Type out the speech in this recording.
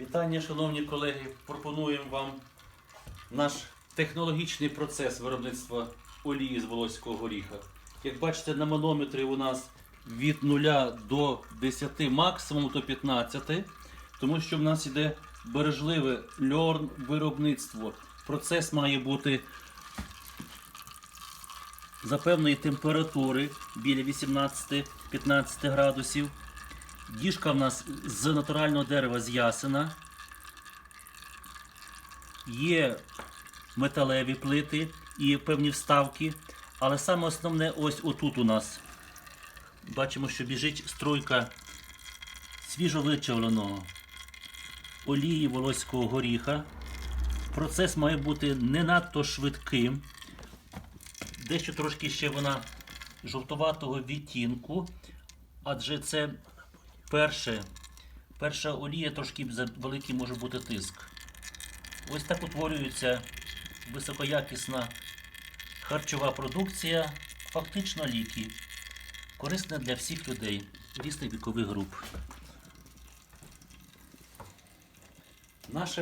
Вітання, шановні колеги. Пропонуємо вам наш технологічний процес виробництва олії з волоського горіха. Як бачите, на манометрі у нас від 0 до 10, максимум до 15, тому що в нас іде бережливе льорн виробництво. Процес має бути за певної температури біля 18-15 градусів. Діжка в нас з натурального дерева з ясена. Є металеві плити і певні вставки. Але саме основне ось отут у нас. Бачимо, що біжить струйка свіжовичавленого олії волоського горіха. Процес має бути не надто швидким. Дещо трошки ще вона жовтуватого відтінку, адже це перше, перша олія, трошки великий може бути тиск. Ось так утворюється високоякісна харчова продукція, фактично ліки, корисна для всіх людей різних вікових груп. Наше